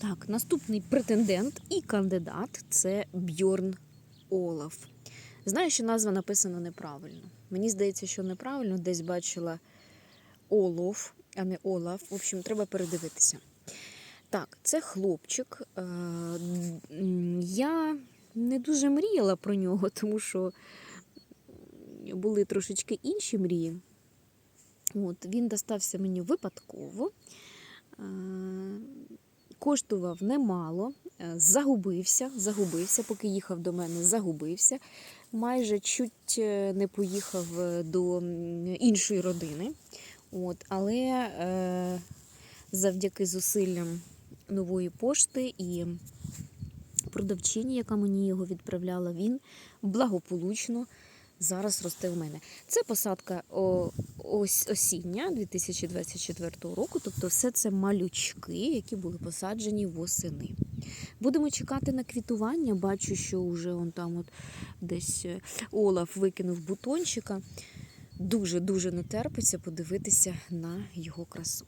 Так, наступний претендент і кандидат це Бьорн Олаф. Знаю, що назва написана неправильно. Мені здається, що неправильно десь бачила Олов, а не Олаф. В общем, треба передивитися. Так, це хлопчик. Е, Я не дуже мріяла про нього, тому що були трошечки інші мрії. От, він достався мені випадково. Коштував немало, е, загубився, загубився, поки їхав до мене, загубився. Майже чуть е, не поїхав е, до іншої родини. От, але е, завдяки зусиллям нової пошти і продавчині, яка мені його відправляла, він благополучно зараз росте в мене. Це посадка ось осіння 2024 року, тобто все це малючки, які були посаджені восени. Будемо чекати на квітування. Бачу, що вже он там от десь е, Олаф викинув бутончика. Дуже-дуже не терпиться подивитися на його красу.